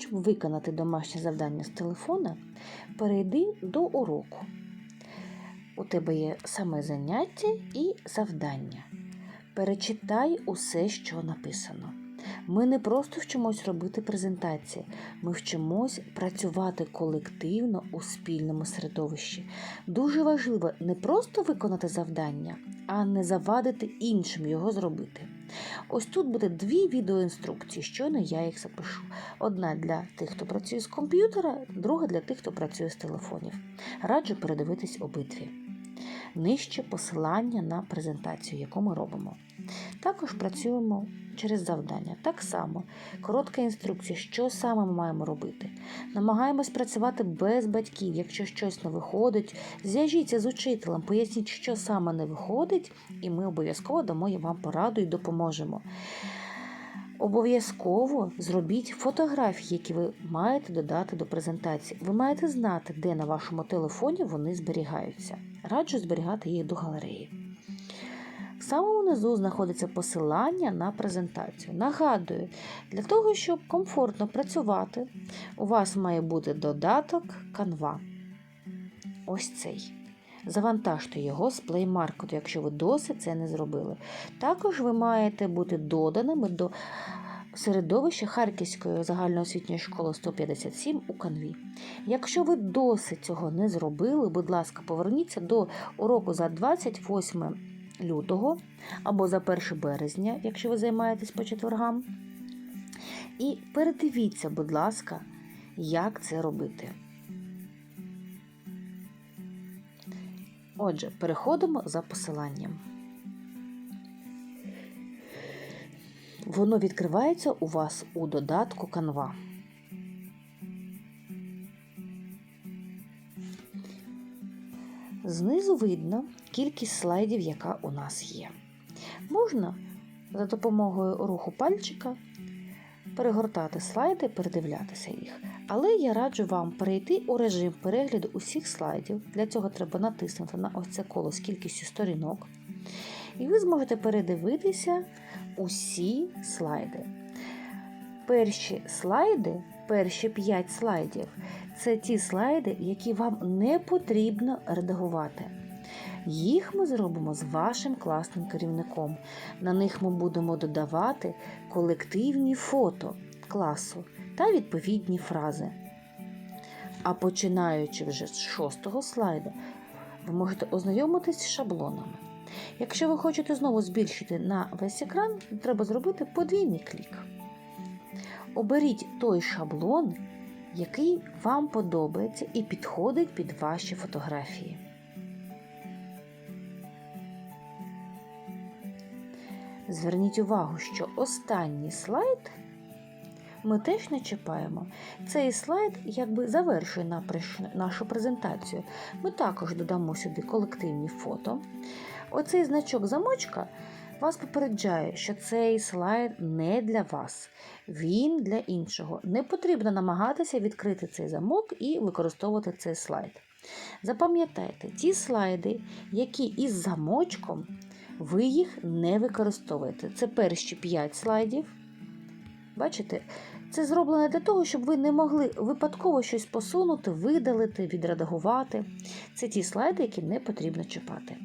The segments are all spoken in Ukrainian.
щоб виконати домашнє завдання з телефона, перейди до уроку. У тебе є саме заняття і завдання. Перечитай усе, що написано. Ми не просто вчимось робити презентації, ми вчимось працювати колективно у спільному середовищі. Дуже важливо не просто виконати завдання, а не завадити іншим його зробити. Ось тут буде дві відеоінструкції, щойно я їх запишу. Одна для тих, хто працює з комп'ютера, друга для тих, хто працює з телефонів. Раджу передивитись обидві. Нижче посилання на презентацію, яку ми робимо. Також працюємо через завдання. Так само, коротка інструкція, що саме ми маємо робити. Намагаємось працювати без батьків. Якщо щось не виходить, зв'яжіться з учителем, поясніть, що саме не виходить, і ми обов'язково дамо вам пораду і допоможемо. Обов'язково зробіть фотографії, які ви маєте додати до презентації. Ви маєте знати, де на вашому телефоні вони зберігаються. Раджу зберігати їх до галереї. Самому низу знаходиться посилання на презентацію. Нагадую, для того, щоб комфортно працювати, у вас має бути додаток Canva. Ось цей. Завантажте його з Play Market, якщо ви досі це не зробили. Також ви маєте бути доданими до середовища Харківської загальноосвітньої школи 157 у Канві. Якщо ви досі цього не зробили, будь ласка, поверніться до уроку за 28 лютого або за 1 березня, якщо ви займаєтесь по четвергам. І передивіться, будь ласка, як це робити. Отже, переходимо за посиланням. Воно відкривається у вас у додатку Canva. Знизу видно кількість слайдів, яка у нас є. Можна за допомогою руху пальчика перегортати слайди, передивлятися їх. Але я раджу вам перейти у режим перегляду усіх слайдів. Для цього треба натиснути на ось це коло з кількістю сторінок. І ви зможете передивитися усі слайди. Перші слайди, перші 5 слайдів це ті слайди, які вам не потрібно редагувати. Їх ми зробимо з вашим класним керівником. На них ми будемо додавати колективні фото класу та відповідні фрази. А починаючи вже з шостого слайду, ви можете ознайомитись з шаблонами. Якщо ви хочете знову збільшити на весь екран, треба зробити подвійний клік. Оберіть той шаблон, який вам подобається і підходить під ваші фотографії. Зверніть увагу, що останній слайд ми теж не чіпаємо. Цей слайд якби завершує нашу презентацію. Ми також додамо сюди колективні фото. Оцей значок замочка вас попереджає, що цей слайд не для вас, він для іншого. Не потрібно намагатися відкрити цей замок і використовувати цей слайд. Запам'ятайте, ті слайди, які із замочком, ви їх не використовуєте. Це перші 5 слайдів. Бачите? Це зроблено для того, щоб ви не могли випадково щось посунути, видалити, відредагувати. Це ті слайди, які не потрібно чіпати.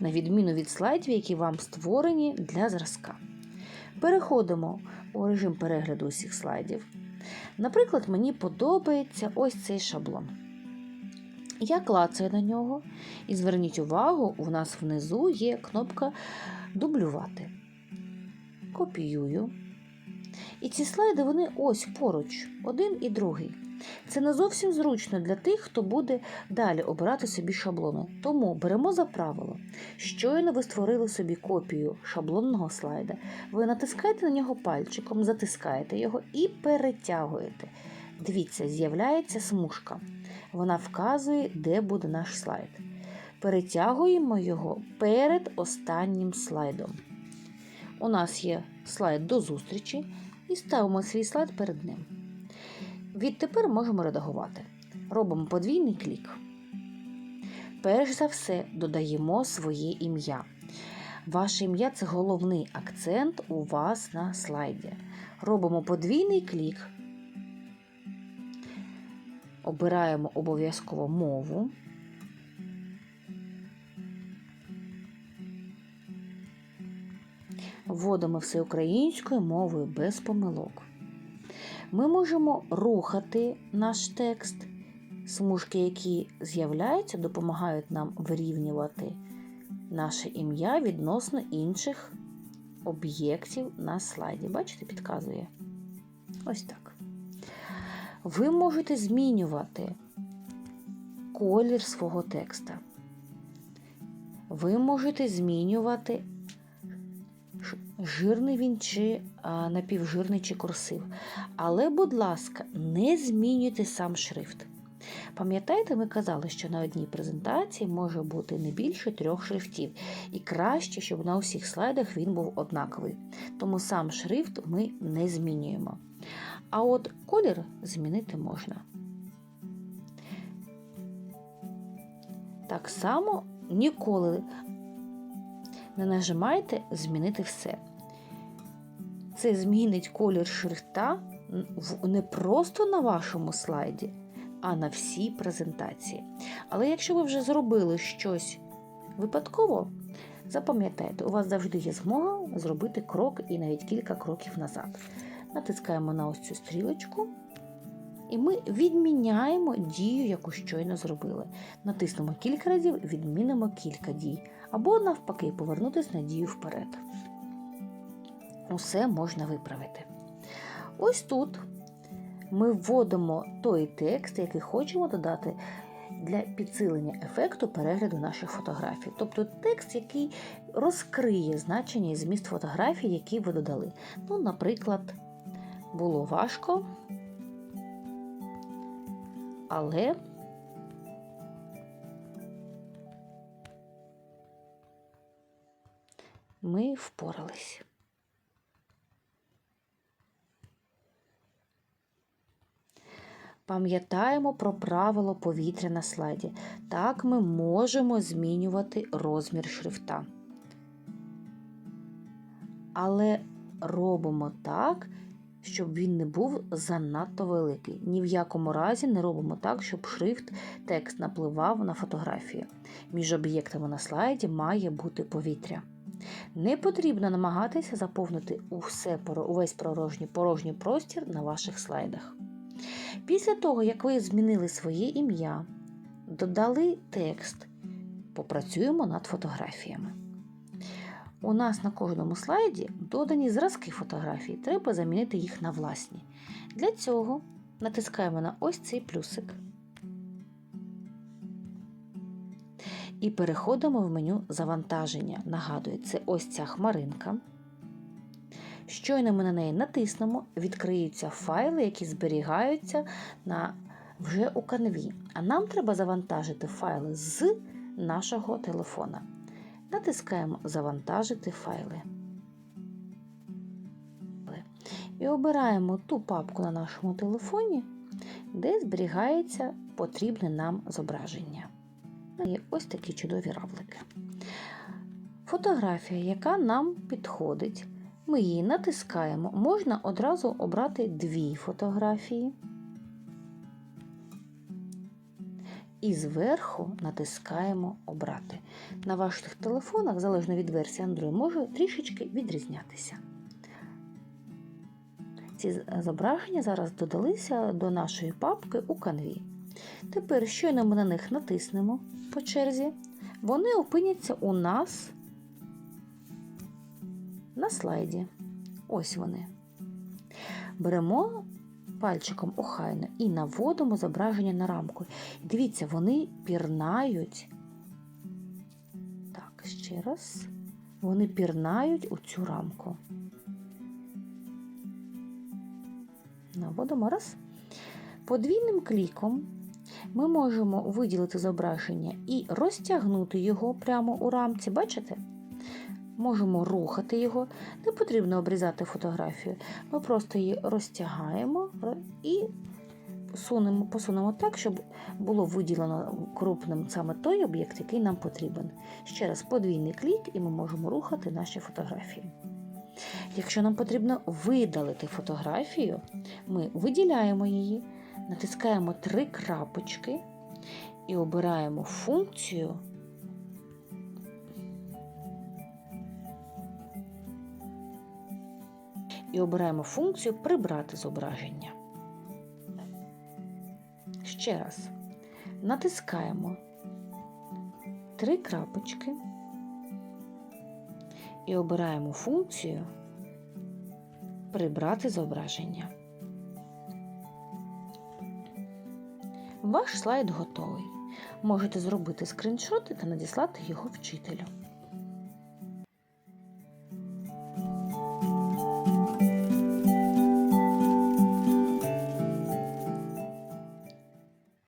На відміну від слайдів, які вам створені для зразка. Переходимо у режим перегляду усіх слайдів. Наприклад, мені подобається ось цей шаблон. Я клацаю на нього, і зверніть увагу, у нас внизу є кнопка дублювати. Копіюю. І ці слайди вони ось поруч, один і другий. Це не зовсім зручно для тих, хто буде далі обирати собі шаблони. Тому беремо за правило. Щойно ви створили собі копію шаблонного слайда, ви натискаєте на нього пальчиком, затискаєте його і перетягуєте. Дивіться, з'являється смужка. Вона вказує, де буде наш слайд. Перетягуємо його перед останнім слайдом. У нас є слайд до зустрічі і ставимо свій слайд перед ним. Відтепер можемо редагувати. Робимо подвійний клік. Перш за все, додаємо своє ім'я. Ваше ім'я це головний акцент у вас на слайді. Робимо подвійний клік. Обираємо обов'язково мову. Вводимо все українською мовою без помилок. Ми можемо рухати наш текст. Смужки, які з'являються, допомагають нам вирівнювати наше ім'я відносно інших об'єктів на слайді. Бачите, підказує. Ось так. Ви можете змінювати колір свого текста. Ви можете змінювати жирний він чи напівжирний чи курсив. Але, будь ласка, не змінюйте сам шрифт. Пам'ятаєте, ми казали, що на одній презентації може бути не більше трьох шрифтів, і краще, щоб на усіх слайдах він був однаковий. Тому сам шрифт ми не змінюємо. А от колір змінити можна. Так само ніколи не нажимайте змінити все. Це змінить колір шрифта не просто на вашому слайді, а на всій презентації. Але якщо ви вже зробили щось випадково, запам'ятайте, у вас завжди є змога зробити крок і навіть кілька кроків назад. Натискаємо на ось цю стрілочку, і ми відміняємо дію, яку щойно зробили. Натиснемо кілька разів, відмінимо кілька дій. Або, навпаки, повернутися на дію вперед. Усе можна виправити. Ось тут ми вводимо той текст, який хочемо додати для підсилення ефекту перегляду наших фотографій. Тобто текст, який розкриє значення і зміст фотографій, які ви додали. Ну, наприклад, було важко, але ми впорались. Пам'ятаємо про правило повітря на слайді. Так ми можемо змінювати розмір шрифта. Але робимо так, щоб він не був занадто великий. Ні в якому разі не робимо так, щоб шрифт текст напливав на фотографію. Між об'єктами на слайді має бути повітря. Не потрібно намагатися заповнити усе, увесь порожній, порожній простір на ваших слайдах. Після того, як ви змінили своє ім'я, додали текст, попрацюємо над фотографіями. У нас на кожному слайді додані зразки фотографій, треба замінити їх на власні. Для цього натискаємо на ось цей плюсик і переходимо в меню завантаження. Нагадую, це ось ця хмаринка. Щойно ми на неї натиснемо, відкриються файли, які зберігаються на, вже у канві. А нам треба завантажити файли з нашого телефона. Натискаємо Завантажити файли. І обираємо ту папку на нашому телефоні, де зберігається потрібне нам зображення. Є ось такі чудові равлики. Фотографія, яка нам підходить. Ми її натискаємо. Можна одразу обрати дві фотографії. І зверху натискаємо Обрати. На ваших телефонах, залежно від версії Android, може трішечки відрізнятися. Ці зображення зараз додалися до нашої папки у канві. Тепер, щойно ми на них натиснемо по черзі, вони опиняться у нас на слайді. Ось вони. Беремо пальчиком охайно і наводимо зображення на рамку. Дивіться, вони пірнають. Так, ще раз. Вони пірнають у цю рамку. Наводимо раз. Подвійним кліком ми можемо виділити зображення і розтягнути його прямо у рамці. Бачите? Можемо рухати його, не потрібно обрізати фотографію. Ми просто її розтягаємо і посунемо, посунемо так, щоб було виділено крупним саме той об'єкт, який нам потрібен. Ще раз подвійний клік, і ми можемо рухати наші фотографії. Якщо нам потрібно видалити фотографію, ми виділяємо її, натискаємо три крапочки і обираємо функцію. І обираємо функцію Прибрати зображення. Ще раз натискаємо три крапочки і обираємо функцію Прибрати зображення. Ваш слайд готовий. Можете зробити скріншоти та надіслати його вчителю.